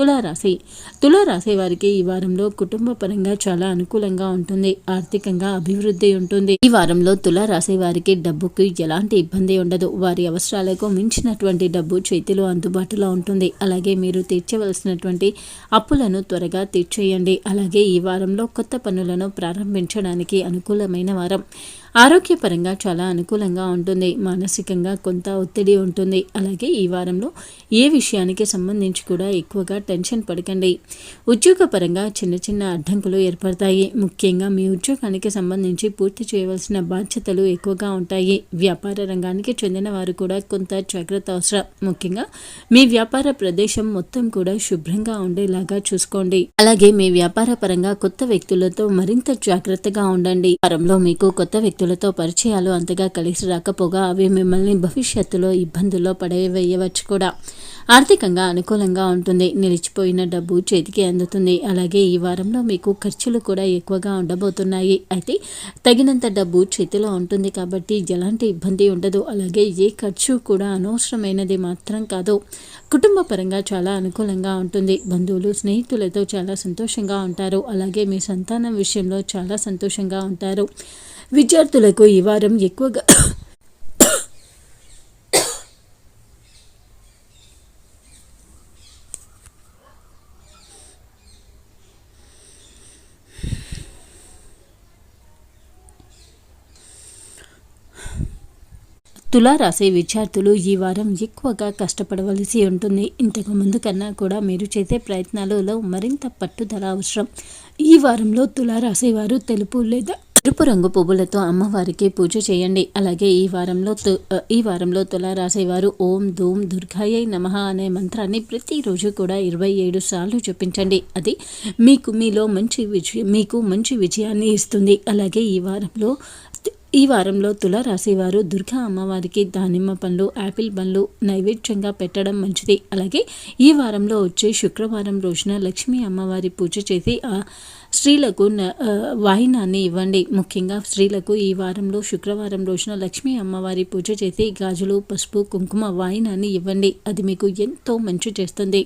తులారాశి. తులారాశి వారికి ఈ వారంలో కుటుంబ పరంగా చాలా అనుకూలంగా ఉంటుంది. ఆర్థికంగా అభివృద్ధి ఉంటుంది. ఈ వారంలో తులారాశి వారికి డబ్బుకి ఎలాంటి ఇబ్బంది ఉండదు. వారి అవసరాలకు మించినటువంటి డబ్బు చేతిలో అందుబాటులో ఉంటుంది. అలాగే మీరు తీర్చవలసినటువంటి అప్పులను త్వరగా తీర్చేయండి. అలాగే ఈ వారంలో కొత్త పనులను ప్రారంభించడానికి అనుకూలమైన వారం. ఆరోగ్యపరంగా చాలా అనుకూలంగా ఉంటుంది. మానసికంగా కొంత ఒత్తిడి ఉంటుంది. అలాగే ఈ వారంలో ఏ విషయానికి సంబంధించి కూడా ఎక్కువగా టెన్షన్ పడకండి. ఉద్యోగపరంగా చిన్న చిన్న అడ్డంకులు ఏర్పడతాయి. ముఖ్యంగా మీ ఉద్యోగానికి సంబంధించి పూర్తి చేయవలసిన బాధ్యతలు ఎక్కువగా ఉంటాయి. వ్యాపార రంగానికి చెందిన వారు కూడా కొంత జాగ్రత్త అవసరం. ముఖ్యంగా మీ వ్యాపార ప్రదేశం మొత్తం కూడా శుభ్రంగా ఉండేలాగా చూసుకోండి. అలాగే మీ వ్యాపార పరంగా కొత్త వ్యక్తులతో మరింత జాగ్రత్తగా ఉండండి. వారంలో మీకు కొత్త వ్యక్తులతో పరిచయాలు అంతగా కలిసి రాకపోగా అవి మిమ్మల్ని భవిష్యత్తులో ఇబ్బందుల్లో పడవేయవచ్చు కూడా. ఆర్థికంగా అనుకూలంగా ఉంటుంది. నిలిచిపోయిన డబ్బు చేతికి అందుతుంది. అలాగే ఈ వారంలో మీకు ఖర్చులు కూడా ఎక్కువగా ఉండబోతున్నాయి. అయితే తగినంత డబ్బు చేతిలో ఉంటుంది కాబట్టి ఎలాంటి ఇబ్బంది ఉండదు. అలాగే ఏ ఖర్చు కూడా అనవసరమైనది మాత్రం కాదు. కుటుంబ పరంగా చాలా అనుకూలంగా ఉంటుంది. బంధువులు స్నేహితులతో చాలా సంతోషంగా ఉంటారు. అలాగే మీ సంతానం విషయంలో చాలా సంతోషంగా ఉంటారు. విద్యార్థులకు ఈ వారం ఎక్కువగా తులారాశి విద్యార్థులు ఈ వారం ఎక్కువగా కష్టపడవలసి ఉంటుంది. ఇంతకు ముందు కన్నా కూడా మీరు చేసే ప్రయత్నాలలో మరింత పట్టుదల అవసరం. ఈ వారంలో తులారాశి వారు తెలుపు లేదా ఎరుపు రంగు పువ్వులతో అమ్మవారికి పూజ చేయండి. అలాగే ఈ వారంలో ఈ వారంలో తులారాశి రాసేవారు ఓం ధూమ్ దుర్గాయై నమ అనే మంత్రాన్ని ప్రతిరోజు కూడా ఇరవై ఏడు సార్లు చూపించండి అది మీకు మీలో మంచి విజయ మీకు మంచి విజయాన్ని ఇస్తుంది. అలాగే ఈ వారంలో ఈ వారంలో తులారాశి వారు దుర్గా అమ్మవారికి దానిమ్మ పండ్లు యాపిల్ పండ్లు నైవేద్యంగా పెట్టడం మంచిది. అలాగే ఈ వారంలో వచ్చే శుక్రవారం రోజున లక్ష్మీ అమ్మవారి పూజ చేసి ఆ స్త్రీలకు వాయినాన్ని ఇవ్వండి. ముఖ్యంగా స్త్రీలకు ఈ వారంలో శుక్రవారం రోజున లక్ష్మీ అమ్మవారి పూజ చేసి గాజులు పసుపు కుంకుమ వాయినాన్ని ఇవ్వండి. అది మీకు ఎంతో మంచి చేస్తుంది.